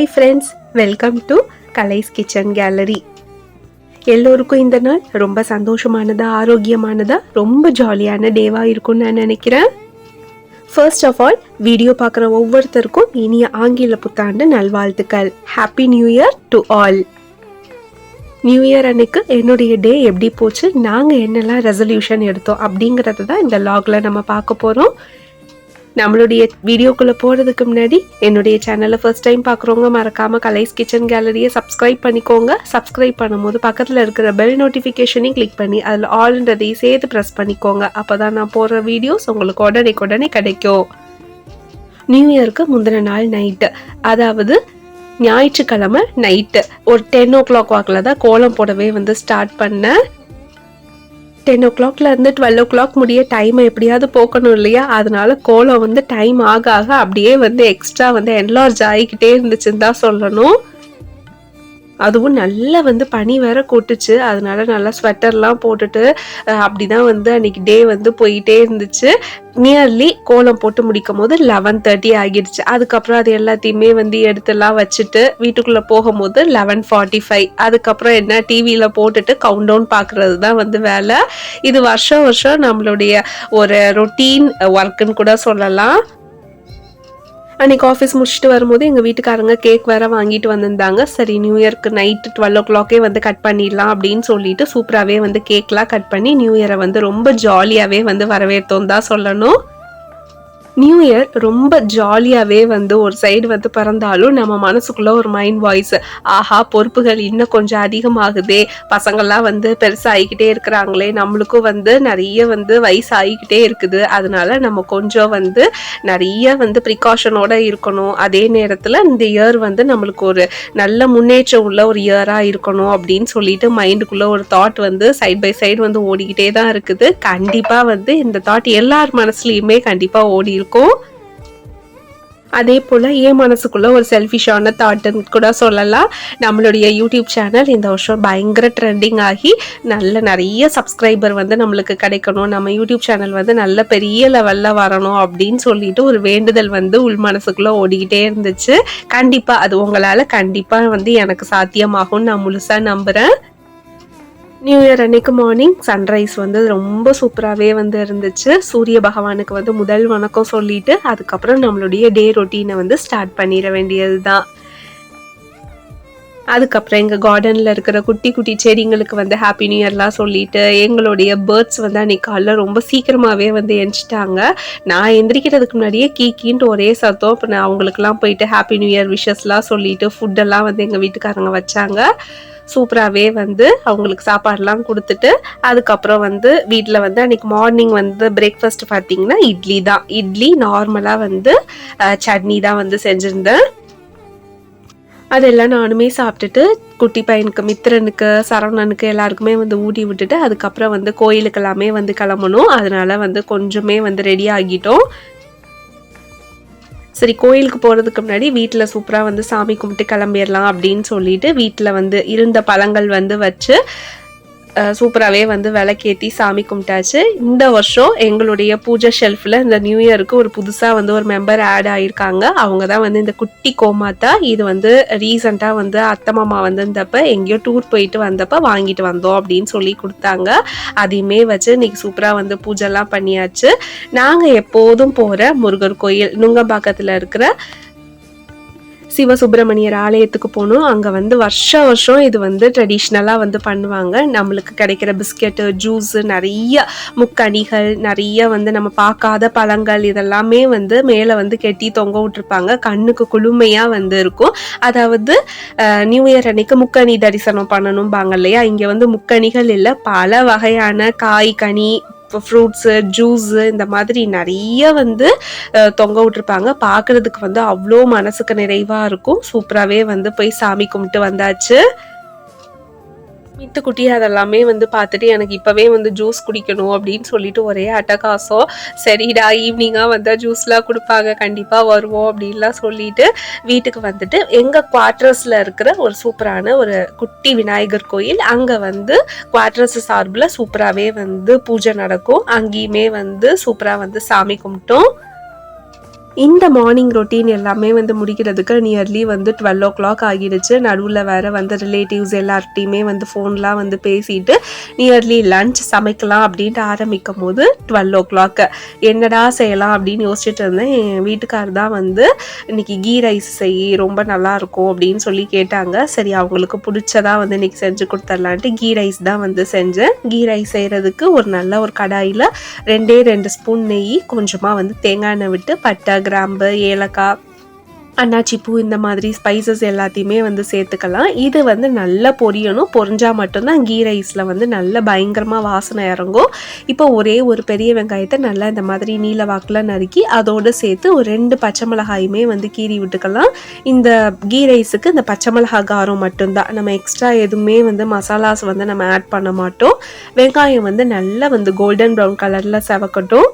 Hi friends welcome to Kalai's kitchen gallery எல்லோருக்கும் இந்த நாள் ரொம்ப சந்தோஷமானதா ஆரோக்கியமானதா ரொம்ப ஜாலியான டேவாக இருக்கும்னு நான் நினைக்கிறேன். ஃபர்ஸ்ட் ஆஃப் ஆல் வீடியோ பார்க்குற ஒவ்வொருத்தருக்கும் இனிய ஆங்கில புத்தாண்டு நல்வாழ்த்துக்கள். Happy new year to all new year அன்னைக்கு என்னுடைய டே எப்படி போச்சு நாங்கள் என்னெல்லாம் ரெசல்யூஷன் எடுத்தோம் அப்படிங்கிறத தான் இந்த லாகில் நம்ம பார்க்க போகிறோம் நம்மளுடைய வீடியோக்குள்ளே போகிறதுக்கு முன்னாடி என்னுடைய சேனலை ஃபர்ஸ்ட் டைம் பார்க்குறவங்க மறக்காமல் கலைஸ் கிச்சன் கேலரியை சப்ஸ்கிரைப் பண்ணிக்கோங்க. சப்ஸ்கிரைப் பண்ணும்போது பக்கத்தில் இருக்கிற பெல் நோட்டிஃபிகேஷனையும் கிளிக் பண்ணி அதில் ஆல்ன்றதையும் சேர்த்து ப்ரெஸ் பண்ணிக்கோங்க. அப்போ தான் நான் போடுற வீடியோஸ் உங்களுக்கு உடனே உடனே கிடைக்கும். நியூ இயருக்கு முந்தின நாள் நைட்டு அதாவது ஞாயிற்றுக்கிழமை நைட்டு ஒரு டென் ஓ கிளாக் வாக்கில் தான் கோலம் போடவே வந்து ஸ்டார்ட் பண்ணேன். டென் ஓ கிளாக்ல இருந்து டுவெல் ஓ கிளாக் முடிய டைமை எப்படியாவது போக்கணும் இல்லையா? அதனால கோலம் வந்து டைம் ஆக ஆக அப்படியே வந்து எக்ஸ்ட்ரா வந்து என்லார்ஜ் ஆகிக்கிட்டே இருந்துச்சுன்னு தான் சொல்லணும். அதுவும் நல்லா வந்து பனி வேற கொட்டுச்சு. அதனால நல்லா ஸ்வெட்டர்லாம் போட்டுட்டு அப்படி அப்படிதான் வந்து அன்னைக்கு டே வந்து போயிட்டே இருந்துச்சு. நியர்லி கோலம் போட்டு முடிக்கும் போது லெவன் தேர்ட்டி ஆகிடுச்சு. அதுக்கப்புறம் அது எல்லாத்தையுமே வந்து எடுத்துலாம் வச்சுட்டு வீட்டுக்குள்ள போகும்போது லெவன் ஃபார்ட்டி ஃபைவ் அதுக்கப்புறம் என்ன டிவியில போட்டுட்டு கவுண்ட் டவுன் பார்க்கறது தான் வந்து வேலை. இது வருஷம் வருஷம் நம்மளுடைய ஒரு ரொட்டீன் ஒர்க்குன்னு கூட சொல்லலாம். அன்னைக்கு ஆஃபீஸ் முடிச்சுட்டு வரும்போது எங்கள் வீட்டுக்காரங்க கேக் வேற வாங்கிட்டு வந்திருந்தாங்க. சரி நியூ இயர்க்கு நைட்டு டுவெல் ஓ கிளாக்கே வந்து கட் பண்ணிடலாம் அப்படின்னு சொல்லிட்டு சூப்பராகவே வந்து கேக்லாம் கட் பண்ணி நியூ இயரை வந்து ரொம்ப ஜாலியாகவே வந்து வரவேற்றோம் தான் சொல்லணும். நியூ இயர் ரொம்ப ஜாலியாகவே வந்து ஒரு சைடு வந்து பிறந்தாலும் நம்ம மனசுக்குள்ளே ஒரு மைண்ட் வாய்ஸ் ஆஹா பொறுப்புகள் இன்னும் கொஞ்சம் அதிகமாகுதே. பசங்கள்லாம் வந்து பெருசாகிக்கிட்டே இருக்கிறாங்களே. நம்மளுக்கும் வந்து நிறைய வந்து வயசு ஆகிக்கிட்டே இருக்குது. அதனால நம்ம கொஞ்சம் வந்து நிறைய வந்து ப்ரிகாஷனோட இருக்கணும். அதே நேரத்தில் இந்த இயர் வந்து நம்மளுக்கு ஒரு நல்ல முன்னேற்றம் உள்ள ஒரு இயராக இருக்கணும் அப்படின்னு சொல்லிட்டு மைண்டுக்குள்ளே ஒரு தாட் வந்து சைட் பை சைடு வந்து ஓடிக்கிட்டே தான் இருக்குது. கண்டிப்பாக வந்து இந்த தாட் எல்லார் மனசுலையுமே கண்டிப்பாக ஓடி இருக்கும் அதே போல் என் மனசுக்குள்ள ஒரு செல்ஃபிஷான தாட்டுன்னு கூட சொல்லலாம். நம்மளுடைய யூடியூப் சேனல் இந்த வருஷம் பயங்கர ட்ரெண்டிங் ஆகி நல்ல நிறைய சப்ஸ்கிரைபர் வந்து நம்மளுக்கு கிடைக்கணும். நம்ம யூடியூப் சேனல் வந்து நல்ல பெரிய லெவலில் வரணும் அப்படின்னு சொல்லிட்டு ஒரு வேண்டுதல் வந்து உள் மனசுக்குள்ள ஓடிக்கிட்டே இருந்துச்சு. கண்டிப்பாக அது உங்களால் கண்டிப்பாக வந்து எனக்கு சாத்தியமாகும்னு நான் முழுசாக நம்புகிறேன் நியூ இயர் அன்னைக்கு மார்னிங் சன்ரைஸ் வந்து ரொம்ப சூப்பராகவே வந்து இருந்துச்சு. சூரிய பகவானுக்கு வந்து முதல் வணக்கம் சொல்லிட்டு அதுக்கப்புறம் நம்மளுடைய டே ரொட்டீனை வந்து ஸ்டார்ட் பண்ணிட வேண்டியது தான் அதுக்கப்புறம் எங்கள் கார்டனில் இருக்கிற குட்டி குட்டி செடிங்களுக்கு வந்து ஹாப்பி நியூ இயர்லாம் சொல்லிட்டு எங்களுடைய பேர்ட்ஸ் வந்து அன்னைக்கு காலைல ரொம்ப சீக்கிரமாகவே வந்து எந்திச்சிட்டாங்க நான் எந்திரிக்கிறதுக்கு முன்னாடியே கீக்கின்ட்டு ஒரே சத்தம். இப்போ நான் அவங்களுக்குலாம் போயிட்டு ஹாப்பி நியூ இயர் விஷஸ்லாம் சொல்லிட்டு ஃபுட்டெல்லாம் வந்து எங்கள் வீட்டுக்காரங்க வச்சாங்க. சூப்பராகவே வந்து அவங்களுக்கு சாப்பாடுலாம் கொடுத்துட்டு அதுக்கப்புறம் வந்து வீட்டில் வந்து அன்னைக்கு மார்னிங் வந்து பிரேக்ஃபாஸ்ட் பார்த்தீங்கன்னா இட்லி தான். இட்லி நார்மலாக வந்து சட்னி தான் வந்து செஞ்சுருந்தேன். அதெல்லாம் நானுமே சாப்பிட்டுட்டு குட்டி பையனுக்கு மித்திரனுக்கு சரவணனுக்கு எல்லாருக்குமே வந்து ஊட்டி விட்டுட்டு அதுக்கப்புறம் வந்து கோயிலுக்கு எல்லாமே வந்து கிளம்பணும். அதனால வந்து கொஞ்சமே வந்து ரெடி ஆகிட்டோம். சரி கோயிலுக்கு போகிறதுக்கு முன்னாடி வீட்டில் சூப்பராக வந்து சாமி கும்பிட்டு கிளம்பிடலாம் அப்படின்னு சொல்லிட்டு வீட்டில் வந்து இருந்த பழங்கள் வந்து வச்சு சூப்பராகவே வந்து விளக்கேற்றி சாமி கும்பிட்டாச்சு. இந்த வருஷம் எங்களுடைய பூஜை ஷெல்ஃபில் இந்த நியூ இயருக்கு ஒரு புதுசாக வந்து ஒரு மெம்பர் ஆட் ஆகியிருக்காங்க அவங்க தான் வந்து இந்த குட்டி கோமாத்தா இது வந்து ரீசண்டாக வந்து அத்தை மாமா வந்திருந்தப்ப எங்கேயோ டூர் போயிட்டு வந்தப்ப வாங்கிட்டு வந்தோம் அப்படின்னு சொல்லி கொடுத்தாங்க. அதையுமே வச்சு இன்னைக்கு சூப்பராக வந்து பூஜைலாம் பண்ணியாச்சு. நாங்கள் எப்போதும் போகிற முருகர் கோயில் நுங்கம்பாக்கத்தில் இருக்கிற சிவசுப்பிரமணியர் ஆலயத்துக்கு போகணும். அங்கே வந்து வருஷ வருஷம் இது வந்து ட்ரெடிஷ்னலாக வந்து பண்ணுவாங்க. நம்மளுக்கு கிடைக்கிற பிஸ்கெட்டு ஜூஸு நிறைய முக்கணிகள் நிறைய வந்து நம்ம பார்க்காத பழங்கள் இதெல்லாமே வந்து மேலே வந்து கெட்டி தொங்க விட்டுருப்பாங்க. கண்ணுக்கு குளுமையாக வந்து இருக்கும். அதாவது நியூ இயர் அன்னைக்கு முக்கணி தரிசனம் பண்ணணும்பாங்க இல்லையா? இங்கே வந்து முக்கணிகள் இல்லை. பல வகையான காய் கனி ஃப்ரூட்ஸு ஜூஸு இந்த மாதிரி நிறைய வந்து தொங்க விட்டுருப்பாங்க. பார்க்குறதுக்கு வந்து அவ்வளோ மனசுக்கு நிறைவாக இருக்கும். சூப்பராகவே வந்து போய் சாமி கும்பிட்டு வந்தாச்சு. மித்துக்குட்டி அதெல்லாமே வந்து பார்த்துட்டு எனக்கு இப்போவே வந்து ஜூஸ் குடிக்கணும் அப்படின்னு சொல்லிட்டு ஒரே அட்டகாசம். சரிடா ஈவினிங்காக வந்தால் ஜூஸ்லாம் கொடுப்பாங்க கண்டிப்பாக வருவோம் அப்படின்லாம் சொல்லிட்டு வீட்டுக்கு வந்துட்டு எங்கள் குவார்ட்டர்ஸில் இருக்கிற ஒரு சூப்பரான ஒரு குட்டி விநாயகர் கோயில் அங்கே வந்து குவார்ட்டர்ஸ் சார்பில் சூப்பராகவே வந்து பூஜை நடக்கும். அங்கேயுமே வந்து சூப்பராக வந்து சாமி கும்பிட்டோம். இந்த மார்னிங் ரொட்டீன் எல்லாமே வந்து முடிக்கிறதுக்கு நியர்லி வந்து டுவெல் ஓ கிளாக் ஆகிடுச்சு. நடுவில் வேற வந்து ரிலேட்டிவ்ஸ் எல்லார்ட்டையுமே வந்து ஃபோன்லாம் வந்து பேசிட்டு நியர்லி லன்ச் சமைக்கலாம் அப்படின்ட்டு ஆரம்பிக்கும் போது டுவெல் ஓ கிளாக் என்னடா செய்யலாம் அப்படின்னு யோசிச்சுட்டு இருந்தேன். என் வீட்டுக்கார் தான் வந்து இன்னைக்கு கீ ரைஸ் செய் ரொம்ப நல்லா இருக்கும் அப்படின்னு சொல்லி கேட்டாங்க. சரி அவங்களுக்கு பிடிச்சதா வந்து இன்னைக்கு செஞ்சு கொடுத்துர்லான்ட்டு கீ ரைஸ் தான் வந்து செஞ்சேன். கீ ரைஸ் செய்கிறதுக்கு ஒரு நல்ல ஒரு கடாயில் ரெண்டே ரெண்டு ஸ்பூன் நெய் கொஞ்சமாக வந்து தேங்காய் எண்ணெய் விட்டு பட்டை கிராம்பு ஏலக்காய் அன்னாச்சிப்பூ இந்த மாதிரி ஸ்பைசஸ் எல்லாத்தையுமே வந்து சேர்த்துக்கலாம். இது வந்து நல்லா பொரியணும். பொரிஞ்சால் மட்டும்தான் கீ ரைஸில் வந்து நல்ல பயங்கரமாக வாசனை இறங்கும். இப்போ ஒரே ஒரு பெரிய வெங்காயத்தை நல்லா இந்த மாதிரி நீல வாக்கில் நறுக்கி அதோடு சேர்த்து ஒரு ரெண்டு பச்சை மிளகாயுமே வந்து கீறி விட்டுக்கலாம். இந்த கீ ரைஸுக்கு இந்த பச்சை மிளகாய் காரம் மட்டும்தான். நம்ம எக்ஸ்ட்ரா எதுவுமே வந்து மசாலாஸ் வந்து நம்ம ஆட் பண்ண மாட்டோம். வெங்காயம் வந்து நல்லா வந்து கோல்டன் ப்ரௌன் கலரில் செவக்கட்டும்.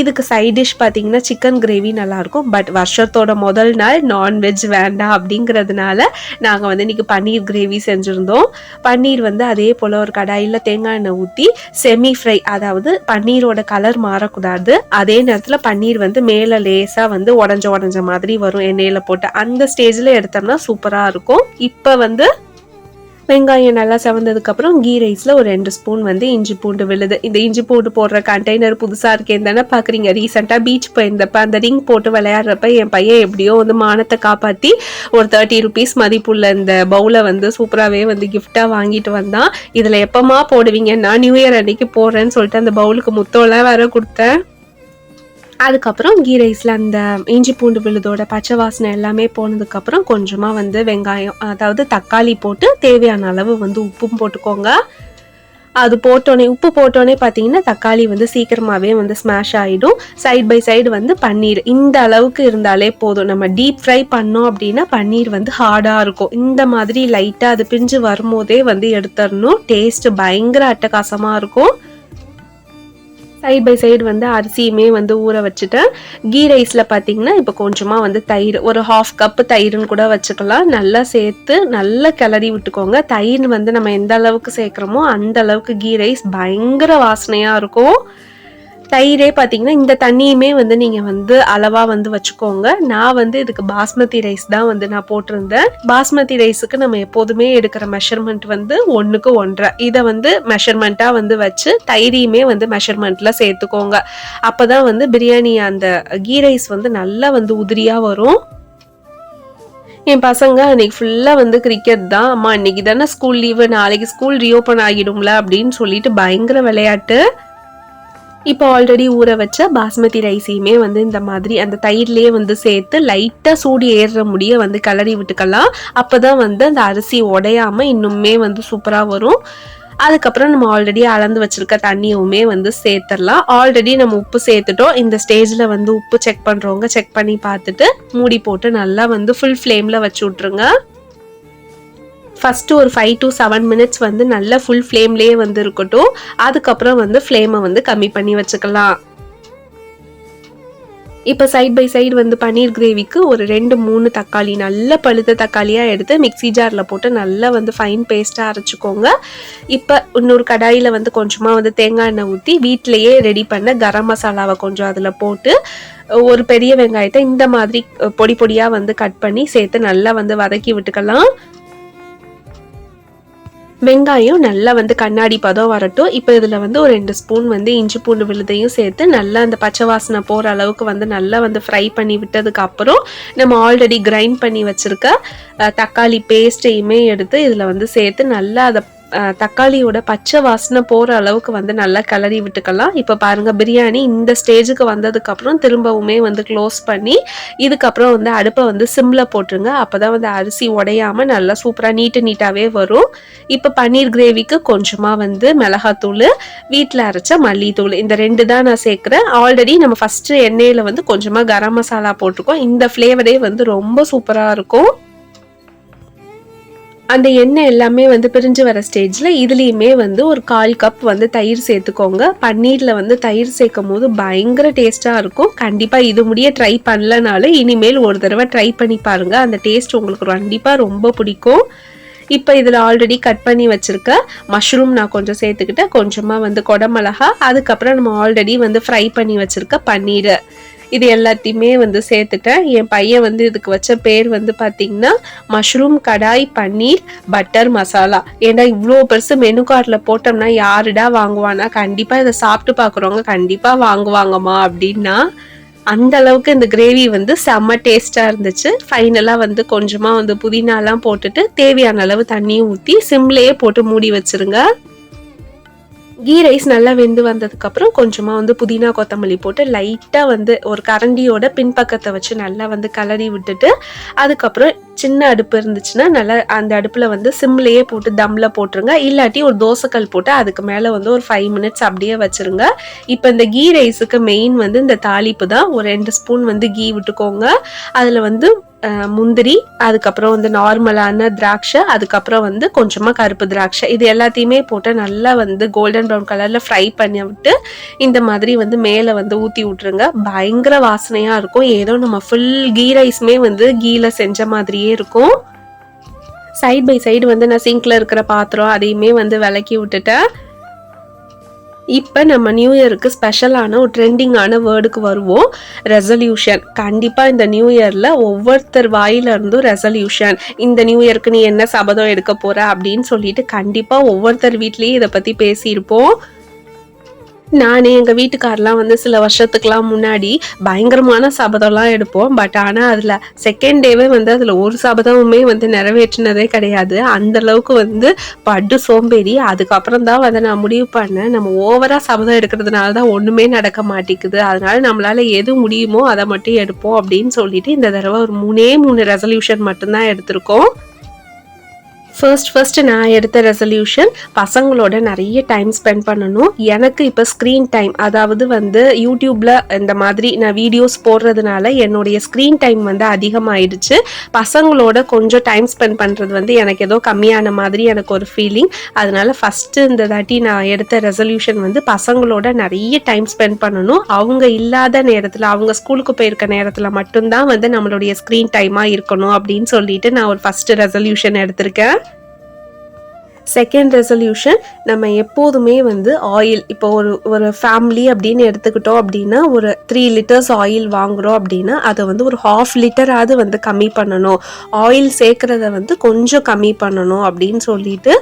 இதுக்கு சைட் டிஷ் பார்த்தீங்கன்னா சிக்கன் கிரேவி நல்லாயிருக்கும் பட் வருஷத்தோட முதல் நாள் நான்வெஜ் வேண்டாம் அப்படிங்கிறதுனால நாங்கள் வந்து இன்றைக்கி பன்னீர் கிரேவி செஞ்சுருந்தோம். பன்னீர் வந்து அதே போல் ஒரு கடாயில் தேங்காய் எண்ணெய் ஊற்றி செமி ஃப்ரை அதாவது பன்னீரோட கலர் மாறக்கூடாது. அதே நேரத்தில் பன்னீர் வந்து மேலே லேசாக வந்து உடஞ்ச உடஞ்ச மாதிரி வரும். எண்ணெயில் போட்டு அந்த ஸ்டேஜில் எடுத்தோம்னா சூப்பராக இருக்கும். இப்போ வந்து வெங்காயம் நல்லா செவந்ததுக்கப்புறம் கீ ரைஸில் ஒரு ரெண்டு ஸ்பூன் வந்து இஞ்சி பூண்டு விழுது. இந்த இஞ்சி பூண்டு போடுற கண்டெய்னர் புதுசாக இருக்கேன் தானே பார்க்குறீங்க ரீசெண்டாக பீச் போயிருந்தப்ப அந்த ரிங் போட்டு விளையாடுறப்ப என் பையன் எப்படியோ வந்து மானத்தை காப்பாற்றி ஒரு தேர்ட்டி ருபீஸ் மதிப்புள்ள இந்த பவுலை வந்து சூப்பராகவே வந்து கிஃப்டாக வாங்கிட்டு வந்தான். இதில் எப்போமா போடுவீங்க நான் நியூ இயர் அன்னைக்கு போடுறேன்னு சொல்லிட்டு அந்த பவுலுக்கு முத்தம்லாம் வேற கொடுத்தேன். அதுக்கப்புறம் கீ ரைஸில் அந்த இஞ்சி பூண்டு விழுதோட பச்சை வாசனை எல்லாமே போனதுக்கப்புறம் கொஞ்சமாக வந்து வெங்காயம் அதாவது தக்காளி போட்டு தேவையான அளவு வந்து உப்பும் போட்டுக்கோங்க. அது போட்டோன்னே உப்பு போட்டோன்னே பார்த்தீங்கன்னா தக்காளி வந்து சீக்கிரமாகவே வந்து ஸ்மாஷ் ஆகிடும் சைட் பை சைடு வந்து பன்னீர். இந்த அளவுக்கு இருந்தாலே போதும். நம்ம டீப் ஃப்ரை பண்ணோம் அப்படின்னா பன்னீர் வந்து ஹார்டாக இருக்கும். இந்த மாதிரி லைட்டாக அது பிஞ்சு வரும்போதே வந்து எடுத்துடணும். டேஸ்ட் பயங்கர அட்டகாசமாக இருக்கும். சைட் பை சைடு வந்து அரிசியுமே வந்து ஊற வச்சுட்டேன் கீ ரைஸில் பார்த்தீங்கன்னா இப்போ கொஞ்சமாக வந்து தயிர் ஒரு ஹாஃப் கப்பு தயிர்னு கூட வச்சுக்கலாம். நல்லா சேர்த்து நல்லா கிளறி விட்டுக்கோங்க. தயிர் வந்து நம்ம எந்த அளவுக்கு சேர்க்குறோமோ அந்த அளவுக்கு கீ ரைஸ் பயங்கர வாசனையாக இருக்கும். தயிரே பார்த்தீங்கன்னா இந்த தண்ணியுமே வந்து நீங்கள் வந்து அளவாக வந்து வச்சுக்கோங்க. நான் வந்து இதுக்கு பாஸ்மதி ரைஸ் தான் வந்து நான் போட்டிருந்தேன். பாஸ்மதி ரைஸுக்கு நம்ம எப்போதுமே எடுக்கிற மெஷர்மெண்ட் வந்து ஒன்றுக்கு ஒன்றரை. இதை வந்து மெஷர்மெண்ட்டாக வந்து வச்சு தயிரையுமே வந்து மெஷர்மெண்ட்டில் சேர்த்துக்கோங்க. அப்போ தான் வந்து பிரியாணி அந்த கீ ரைஸ் வந்து நல்லா வந்து உதிரியாக வரும். என் பசங்க அன்னைக்கு ஃபுல்லாக வந்து கிரிக்கெட் தான். அம்மா இன்னைக்கு தானே ஸ்கூல் லீவு நாளைக்கு ஸ்கூல் ரீஓப்பன் ஆகிடும்ல அப்படின்னு சொல்லிட்டு பயங்கர விளையாட்டு. இப்போ ஆல்ரெடி ஊற வச்ச பாஸ்மதி ரைஸையுமே வந்து இந்த மாதிரி அந்த தயிர்லேயே வந்து சேர்த்து லைட்டாக சூடு ஏறுற முடிய வந்து கிளறி விட்டுக்கலாம். அப்போ தான் வந்து அந்த அரிசி உடையாமல் இன்னுமே வந்து சூப்பராக வரும். அதுக்கப்புறம் நம்ம ஆல்ரெடி அளந்து வச்சிருக்க தண்ணியுமே வந்து சேர்த்துடலாம். ஆல்ரெடி நம்ம உப்பு சேர்த்துட்டோம். இந்த ஸ்டேஜில் வந்து உப்பு செக் பண்ணுறவங்க செக் பண்ணி பார்த்துட்டு மூடி போட்டு நல்லா வந்து ஃபுல் ஃப்ளேமில் வச்சு விட்ருங்க ஃபஸ்ட்டு ஒரு ஃபைவ் டு செவன் மினிட்ஸ் வந்து நல்ல ஃபுல் ஃப்ளேம்லேயே வந்து இருக்கட்டும். அதுக்கப்புறம் வந்து ஃப்ளேமை வந்து கம்மி பண்ணி வச்சுக்கலாம். இப்போ சைட் பை சைடு வந்து பன்னீர் கிரேவிக்கு ஒரு ரெண்டு மூணு தக்காளி நல்ல பழுத்த தக்காளியாக எடுத்து மிக்சி ஜாரில் போட்டு நல்லா வந்து ஃபைன் பேஸ்ட்டாக அரைச்சிக்கோங்க. இப்போ இன்னொரு கடாயில் வந்து கொஞ்சமாக வந்து தேங்காய் எண்ணெய் ஊற்றி வீட்டிலையே ரெடி பண்ண கரம் மசாலாவை கொஞ்சம் அதில் போட்டு ஒரு பெரிய வெங்காயத்தை இந்த மாதிரி பொடி பொடியாக வந்து கட் பண்ணி சேர்த்து நல்லா வந்து வதக்கி விட்டுக்கலாம். வெங்காயம் நல்லா வந்து கண்ணாடி பதம் வரட்டும். இப்போ இதில் வந்து ஒரு ரெண்டு ஸ்பூன் வந்து இஞ்சி பூண்டு விழுதையும் சேர்த்து நல்லா அந்த பச்சை வாசனை போகிற அளவுக்கு வந்து நல்லா வந்து ஃப்ரை பண்ணி விட்டதுக்கு அப்புறம் நம்ம ஆல்ரெடி கிரைண்ட் பண்ணி வச்சுருக்க தக்காளி பேஸ்ட்டையுமே எடுத்து இதில் வந்து சேர்த்து நல்லா அதை தக்காளியோட பச்சை வாசனை போகிற அளவுக்கு வந்து நல்லா கிளறி விட்டுக்கலாம். இப்போ பாருங்கள் பிரியாணி இந்த ஸ்டேஜுக்கு வந்ததுக்கப்புறம் திரும்பவுமே வந்து க்ளோஸ் பண்ணி இதுக்கப்புறம் வந்து அடுப்பை வந்து சிம்மில் போட்டுருங்க. அப்போ தான் வந்து அரிசி உடையாமல் நல்லா சூப்பராக நீட்டு நீட்டாகவே வரும். இப்போ பன்னீர் கிரேவிக்கு கொஞ்சமாக வந்து மிளகாத்தூள் வீட்டில் அரைச்ச மல்லித்தூள். இந்த ரெண்டு தான் நான் சேர்க்குறேன். ஆல்ரெடி நம்ம ஃபஸ்ட்டு எண்ணெயில் வந்து கொஞ்சமாக கரம் மசாலா போட்டிருக்கோம். இந்த ஃப்ளேவரே வந்து ரொம்ப சூப்பராக இருக்கும். அந்த எண்ணெய் எல்லாமே வந்து பிரிஞ்சு வர ஸ்டேஜில் இதுலேயுமே வந்து ஒரு கால் கப் வந்து தயிர் சேர்த்துக்கோங்க. பன்னீரில் வந்து தயிர் சேர்க்கும் போது பயங்கர டேஸ்ட்டாக இருக்கும். கண்டிப்பாக இது முடிய ட்ரை பண்ணலனாலும் இனிமேல் ஒரு தடவை ட்ரை பண்ணி பாருங்கள் அந்த டேஸ்ட் உங்களுக்கு கண்டிப்பாக ரொம்ப பிடிக்கும். இப்போ இதில் ஆல்ரெடி கட் பண்ணி வச்சுருக்க மஷ்ரூம் நான் கொஞ்சம் சேர்த்துக்கிட்டேன். கொஞ்சமாக வந்து கொடமிளகா அதுக்கப்புறம் நம்ம ஆல்ரெடி வந்து ஃப்ரை பண்ணி வச்சுருக்க பன்னீர். இது எல்லாத்தையுமே வந்து சேர்த்துட்டேன். என் பையன் வந்து இதுக்கு வச்ச பேர் வந்து பார்த்தீங்கன்னா மஷ்ரூம் கடாய் பன்னீர் பட்டர் மசாலா ஏன்னா இவ்வளோ பெருசு மெனு கார்டில் போட்டோம்னா யாருடா வாங்குவானா? கண்டிப்பாக இதை சாப்பிட்டு பார்க்குறவங்க கண்டிப்பாக வாங்குவாங்கம்மா அப்படின்னா அந்த அளவுக்கு இந்த கிரேவி வந்து செம்ம டேஸ்ட்டாக இருந்துச்சு. ஃபைனலாக வந்து கொஞ்சமாக வந்து புதினாலாம் போட்டுட்டு தேவையான அளவு தண்ணியும் ஊற்றி சிம்லேயே போட்டு மூடி வச்சிருங்க. கீ ரைஸ் நல்லா வெந்து வந்ததுக்கப்புறம் கொஞ்சமாக வந்து புதினா கொத்தமல்லி போட்டு லைட்டாக வந்து ஒரு கரண்டியோட பின்பக்கத்தை வச்சு நல்லா வந்து கலரி விட்டுட்டு அதுக்கப்புறம் சின்ன அடுப்பு இருந்துச்சுன்னா நல்லா அந்த அடுப்பில் வந்து சிம்லேயே போட்டு தம்மில் போட்டுருங்க. இல்லாட்டி ஒரு தோசைக்கல் போட்டு அதுக்கு மேலே வந்து ஒரு ஃபைவ் மினிட்ஸ் அப்படியே வச்சுருங்க. இப்போ இந்த கீ ரைஸுக்கு மெயின் வந்து இந்த தாளிப்பு தான். ஒரு ரெண்டு ஸ்பூன் வந்து கீ விட்டுக்கோங்க. அதில் வந்து முந்திரி அதுக்கப்புறம் வந்து நார்மலான திராட்சை அதுக்கப்புறம் வந்து கொஞ்சமாக கருப்பு திராட்சை. இது எல்லாத்தையுமே போட்டு நல்லா வந்து கோல்டன் ப்ரௌன் கலரில் ஃப்ரை பண்ணி விட்டு இந்த மாதிரி வந்து மேலே வந்து ஊற்றி விட்ருங்க பயங்கர வாசனையாக இருக்கும். ஏதோ நம்ம ஃபுல் கீ ரைஸ்மே வந்து கீல செஞ்ச மாதிரியே இருக்கும். சைட் பை சைடு வந்து நான் சிங்க்ல இருக்கிற பாத்திரம் அதையுமே வந்து விளக்கி விட்டுட்டேன். இப்போ நம்ம நியூ இயருக்கு ஸ்பெஷலான ஒரு ட்ரெண்டிங்கான வேர்டுக்கு வருவோம். ரெசல்யூஷன் கண்டிப்பாக இந்த நியூ இயரில் ஒவ்வொருத்தர் வாயிலிருந்தும் ரெசல்யூஷன் இந்த நியூ இயருக்கு நீ என்ன சபதம் எடுக்க போகிற அப்படின்னு சொல்லிட்டு கண்டிப்பாக ஒவ்வொருத்தர் வீட்லேயும் இதை பற்றி பேசியிருப்போம். நானே எங்கள் வீட்டுக்காரெலாம் வந்து சில வருஷத்துக்குலாம் முன்னாடி பயங்கரமான சபதம்லாம் எடுப்போம். பட் ஆனால் அதில் செகண்ட் டேவே வந்து அதில் ஒரு சபதமுமே வந்து நிறைவேற்றினதே கிடையாது. அந்த அளவுக்கு வந்து பட்டு சோம்பேறி. அதுக்கப்புறம் தான் வந்து நான் முடிவு பண்ணேன். நம்ம ஓவராக சபதம் எடுக்கிறதுனால தான் ஒன்றுமே நடக்க மாட்டேங்குது. அதனால நம்மளால் எது முடியுமோ அதை மட்டும் எடுப்போம் அப்படின்னு சொல்லிட்டு இந்த தடவை ஒரு மூணே மூணு ரெசல்யூஷன் மட்டும்தான் எடுத்திருக்கோம். ஃபர்ஸ்ட் ஃபர்ஸ்ட் நான் எடுத்த ரெசல்யூஷன் பசங்களோட நிறைய டைம் ஸ்பெண்ட் பண்ணணும். எனக்கு இப்போ ஸ்க்ரீன் டைம் அதாவது வந்து யூடியூப்ல இந்த மாதிரி நான் வீடியோஸ் போடுறதுனால என்னுடைய ஸ்க்ரீன் டைம் வந்து அதிகமாயிடுச்சு. பசங்களோட கொஞ்சம் டைம் ஸ்பெண்ட் பண்ணுறது வந்து எனக்கு ஏதோ கம்மியான மாதிரி எனக்கு ஒரு ஃபீலிங் அதனால ஃபஸ்ட்டு இந்த தாட்டி நான் எடுத்த ரெசல்யூஷன் வந்து பசங்களோட நிறைய டைம் ஸ்பெண்ட் பண்ணணும். அவங்க இல்லாத நேரத்தில் அவங்க ஸ்கூலுக்கு போயிருக்க நேரத்தில் மட்டும்தான் வந்து நம்மளுடைய ஸ்க்ரீன் டைமாக இருக்கணும் அப்படின்னு சொல்லிட்டு நான் ஒரு ஃபஸ்ட்டு ரெசல்யூஷன் எடுத்திருக்கேன். செகண்ட் ரெசல்யூஷன் நம்ம எப்போதுமே வந்து ஆயில் இப்போ ஒரு ஒரு ஃபேமிலி அப்படின்னு எடுத்துக்கிட்டோம் அப்படின்னா ஒரு த்ரீ லிட்டர்ஸ் ஆயில் வாங்குறோம் அப்படின்னா அதை வந்து ஒரு ஹாஃப் லிட்டராவது வந்து கம்மி பண்ணணும். ஆயில் சேர்க்குறத வந்து கொஞ்சம் கம்மி பண்ணணும் அப்படின்னு சொல்லிட்டு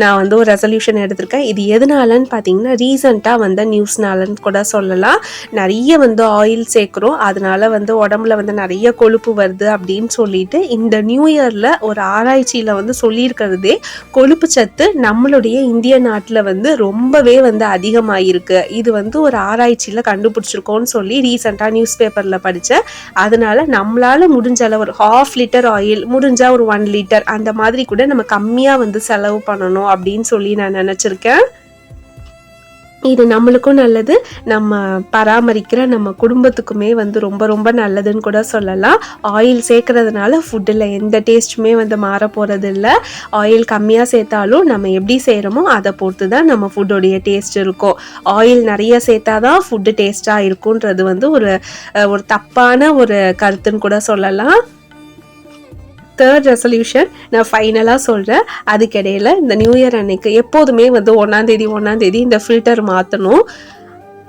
நான் வந்து ஒரு ரெசல்யூஷன் எடுத்திருக்கேன். இது எதனாலன்னு பார்த்தீங்கன்னா ரீசண்டாக வந்த நியூஸ்னாலன்னு கூட சொல்லலாம். நிறைய வந்து ஆயில் சேர்க்குறோம். அதனால வந்து உடம்புல வந்து நிறைய கொழுப்பு வருது அப்படின்னு சொல்லிட்டு இந்த நியூ இயரில் ஒரு ஆராய்ச்சியில் வந்து சொல்லியிருக்கிறதே கொழுப்பு சத்து நம்மளுடைய இந்திய நாட்டில் வந்து ரொம்பவே வந்து அதிகமாயிருக்கு. இது வந்து ஒரு ஆராய்ச்சியில் கண்டுபிடிச்சிருக்கோன்னு சொல்லி ரீசெண்டாக நியூஸ் பேப்பரில் படித்தேன் அதனால நம்மளால் முடிஞ்ச அளவு ஒரு ஹாஃப் லிட்டர் ஆயில் முடிஞ்சால் ஒரு ஒன் லிட்டர் அந்த மாதிரி கூட நம்ம கம்மியாக வந்து செலவு பண்ணணும் அப்படின்னு சொல்லி நான் நினச்சிருக்கேன். இது நம்மளுக்கும் நல்லது. நம்ம பராமரிக்கிற நம்ம குடும்பத்துக்குமே வந்து ரொம்ப ரொம்ப நல்லதுன்னு கூட சொல்லலாம். ஆயில் சேர்க்கறதுனால ஃபுட்டில் எந்த டேஸ்ட்டுமே வந்து மாற போகிறது இல்லை ஆயில் கம்மியாக சேர்த்தாலும் நம்ம எப்படி செய்கிறோமோ அதை பொறுத்து தான் நம்ம ஃபுட்டோடைய டேஸ்ட் இருக்கும். ஆயில் நிறைய சேர்த்தா தான் ஃபுட்டு டேஸ்ட்டாக இருக்குன்றது வந்து ஒரு ஒரு தப்பான ஒரு கருத்துன்னு கூட சொல்லலாம். தேர்ட் ரெசல்யூஷன் நான் ஃபைனலாக சொல்கிறேன் அதுக்கிடையில் இந்த நியூ இயர் அன்னைக்கு எப்போதுமே வந்து ஒன்றாந்தேதி ஒன்றாந்தேதி இந்த ஃபில்டர் மாற்றணும்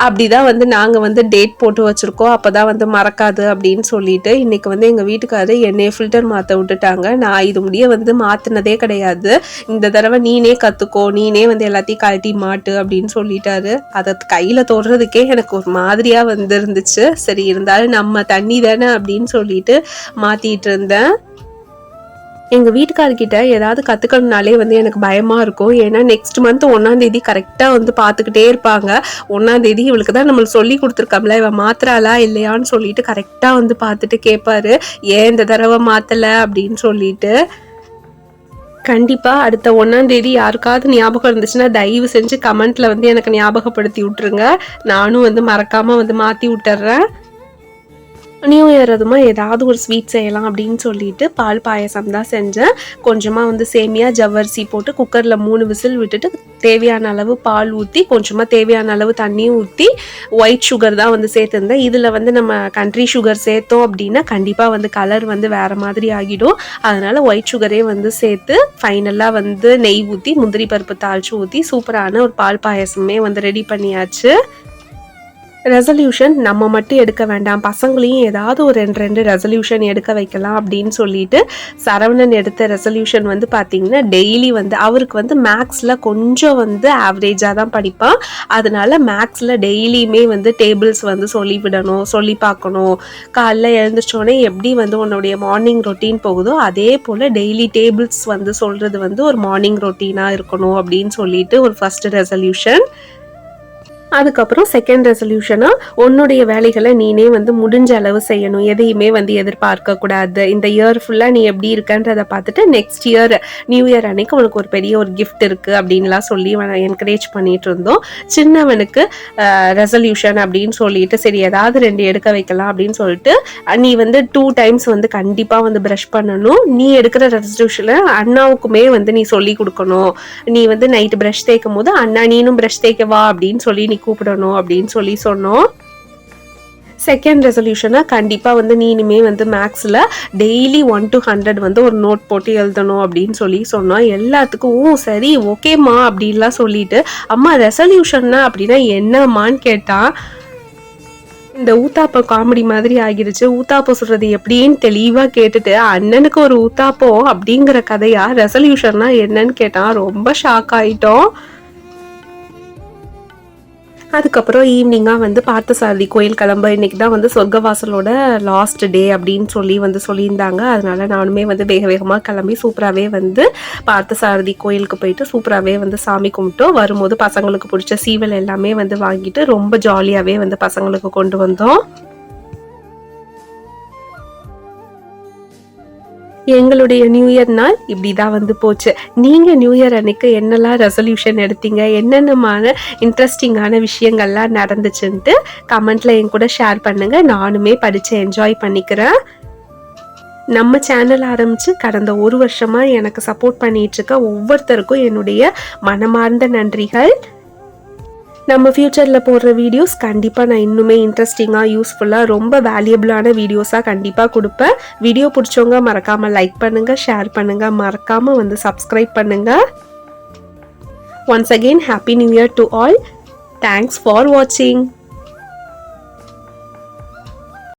அப்படி தான் வந்து நாங்கள் வந்து டேட் போட்டு வச்சுருக்கோம். அப்போ தான் வந்து மறக்காது அப்படின்னு சொல்லிட்டு இன்றைக்கி வந்து எங்கள் வீட்டுக்காரர் என்னைய ஃபில்டர் மாற்ற விட்டுட்டாங்க. நான் இது முடிய வந்து மாற்றினதே கிடையாது. இந்த தடவை நீனே கற்றுக்கோ நீனே வந்து எல்லாத்தையும் கழட்டி மாட்டு அப்படின்னு சொல்லிட்டாரு. அதை கையில் தொடுறதுக்கே எனக்கு ஒரு மாதிரியாக வந்து இருந்துச்சு சரி இருந்தாலும் நம்ம தண்ணி தானே அப்படின்னு சொல்லிட்டு மாற்றிட்டு இருந்தேன். எங்கள் வீட்டுக்காரர்கிட்ட ஏதாவது கற்றுக்கணுனாலே வந்து எனக்கு பயமாக இருக்கும். ஏன்னா நெக்ஸ்ட் மந்த் ஒன்றாந்தேதி கரெக்டாக வந்து பார்த்துக்கிட்டே இருப்பாங்க. ஒன்றாந்தேதி இவளுக்கு தான் நம்மளுக்கு சொல்லி கொடுத்துருக்கோம்ல இவன் மாத்துறாளா இல்லையான்னு சொல்லிட்டு கரெக்டாக வந்து பார்த்துட்டு கேட்பாரு ஏன் இந்த தடவை மாற்றலை அப்படின்னு சொல்லிட்டு. கண்டிப்பாக அடுத்த ஒன்றாந்தேதி யாருக்காவது ஞாபகம் இருந்துச்சுன்னா தயவு செஞ்சு கமெண்ட்டில் வந்து எனக்கு ஞாபகப்படுத்தி விட்ருங்க நானும் வந்து மறக்காமல் வந்து மாற்றி விட்டுறேன். நியூ இயர் அதுமா ஏதாவது ஒரு ஸ்வீட் செய்யலாம் அப்படின்னு சொல்லிட்டு பால் பாயசம் தான் செஞ்சேன். கொஞ்சமாக வந்து சேமியா ஜவ்வரிசி போட்டு குக்கரில் மூணு விசில் விட்டுட்டு தேவையான அளவு பால் ஊற்றி கொஞ்சமாக தேவையான அளவு தண்ணியும் ஊற்றி ஒயிட் சுகர் தான் வந்து சேர்த்துருந்தேன். இதில் வந்து நம்ம கண்ட்ரி சுகர் சேர்த்தோம் அப்படின்னா கண்டிப்பாக வந்து கலர் வந்து வேறு மாதிரி ஆகிடும். அதனால் ஒயிட் சுகரே வந்து சேர்த்து ஃபைனலாக வந்து நெய் ஊற்றி முந்திரி பருப்பு தாளிச்சு ஊற்றி சூப்பரான ஒரு பால் பாயசமே வந்து ரெடி பண்ணியாச்சு. ரெசல்யூஷன் நம்ம மட்டும் எடுக்க வேண்டாம். பசங்களையும் ஏதாவது ஒரு ரெண்டு ரெண்டு ரெசல்யூஷன் எடுக்க வைக்கலாம் அப்படின்னு சொல்லிட்டு சரவணன் எடுத்த ரெசல்யூஷன் வந்து பார்த்தீங்கன்னா டெய்லி வந்து அவருக்கு வந்து மேக்ஸில் கொஞ்சம் வந்து ஆவரேஜாக தான் படிப்பான். அதனால மேக்ஸில் டெய்லியுமே வந்து டேபிள்ஸ் வந்து சொல்லிவிடணும் சொல்லி பார்க்கணும். காலைல எழுந்திரிச்சோடனே எப்படி வந்து உன்னுடைய மார்னிங் ரொட்டீன் போகுதோ அதே போல் டெய்லி டேபிள்ஸ் வந்து சொல்கிறது வந்து ஒரு மார்னிங் ரொட்டீனாக இருக்கணும் அப்படின்னு சொல்லிட்டு ஒரு ஃபஸ்ட்டு ரெசல்யூஷன் அதுக்கப்புறம் செகண்ட் ரெசல்யூஷனாக உன்னுடைய வேலைகளை நீனே வந்து முடிஞ்ச அளவு செய்யணும். எதையுமே வந்து எதிர்பார்க்கக்கூடாது இந்த இயர் ஃபுல்லாக நீ எப்படி இருக்கன்றதை பார்த்துட்டு நெக்ஸ்ட் இயர் நியூ இயர் அன்னைக்கு உனக்கு ஒரு பெரிய ஒரு கிஃப்ட் இருக்குது அப்படின்லாம் சொல்லி என்கரேஜ் பண்ணிட்டு இருந்தோம். சின்னவனுக்கு ரெசல்யூஷன் அப்படின்னு சொல்லிட்டு சரி ஏதாவது ரெண்டு எடுக்க வைக்கலாம் அப்படின்னு சொல்லிட்டு நீ வந்து டூ டைம்ஸ் வந்து கண்டிப்பாக வந்து ப்ரஷ் பண்ணணும். நீ எடுக்கிற ரெசல்யூஷனை அண்ணாவுக்குமே வந்து நீ சொல்லி கொடுக்கணும். நீ வந்து நைட்டு ப்ரஷ் தேய்க்கும் போது அண்ணா நீனும் ப்ரஷ் தேய்க்க வா அப்படின்னு சொல்லி நீ கூப்பிடணும் அப்படின்னு சொல்லி சொன்னோம். செகண்ட் ரெசல்யூஷனாக கண்டிப்பாக வந்து நீ இனிமே வந்து மேக்ஸில் டெய்லி ஒன் டு ஹண்ட்ரட் வந்து ஒரு நோட் போட்டு எழுதணும் அப்படின்னு சொல்லி சொன்னோம் எல்லாத்துக்கும் சரி ஓகேம்மா அப்படின்லாம் சொல்லிட்டு அம்மா ரெசல்யூஷன்னா அப்படின்னா என்னம்மான்னு கேட்டான் இந்த ஊத்தாப்பம் காமெடி மாதிரி ஆகிருச்சு. ஊத்தாப்பம் சொல்றது எப்படின்னு தெளிவாக கேட்டுட்டு அண்ணனுக்கு ஒரு ஊத்தாப்பம் அப்படிங்கிற கதையா ரெசல்யூஷன்னா என்னன்னு கேட்டான் ரொம்ப ஷாக் ஆயிட்டோம். அதுக்கப்புறம் ஈவினிங்காக வந்து பார்த்தசாரதி கோயில் கிளம்ப இன்னைக்கு தான் வந்து சொர்க்கவாசலோட லாஸ்ட் டே அப்படின்னு சொல்லி வந்து சொல்லியிருந்தாங்க. அதனால நானுமே வந்து வேக வேகமாக கிளம்பி சூப்பராகவே வந்து பார்த்தசாரதி கோயிலுக்கு போயிட்டு சூப்பராகவே வந்து சாமி கும்பிட்டோம். வரும்போது பசங்களுக்கு பிடிச்ச சீவல் எல்லாமே வந்து வாங்கிட்டு ரொம்ப ஜாலியாகவே வந்து பசங்களுக்கு கொண்டு வந்தோம். எங்களுடைய நியூ இயர் நாள் இப்படி தான் வந்து போச்சு. நீங்கள் நியூ இயர் அன்னைக்கு என்னெல்லாம் ரெசல்யூஷன் எடுத்தீங்க? என்னென்னமான இன்ட்ரெஸ்டிங்கான விஷயங்கள்லாம் நடந்துச்சுன்ட்டு கமெண்ட்ல என் கூட ஷேர் பண்ணுங்க. நானுமே படித்து என்ஜாய் பண்ணிக்கிறேன். நம்ம சேனல் ஆரம்பித்து கடந்த ஒரு வருஷமாக எனக்கு சப்போர்ட் பண்ணிட்டு இருக்க ஒவ்வொருத்தருக்கும் என்னுடைய மனமார்ந்த நன்றிகள். நம்ம ஃப்யூச்சரில் போடுற வீடியோஸ் கண்டிப்பாக நான் இன்னுமே இன்ட்ரெஸ்டிங்காக யூஸ்ஃபுல்லாக ரொம்ப வேல்யூபிளான வீடியோஸாக கண்டிப்பாக கொடுப்பேன். வீடியோ பிடிச்சவங்க மறக்காமல் லைக் பண்ணுங்கள் ஷேர் பண்ணுங்கள் மறக்காமல் வந்து சப்ஸ்கிரைப் பண்ணுங்கள் once again happy new year to all thanks for வாட்சிங்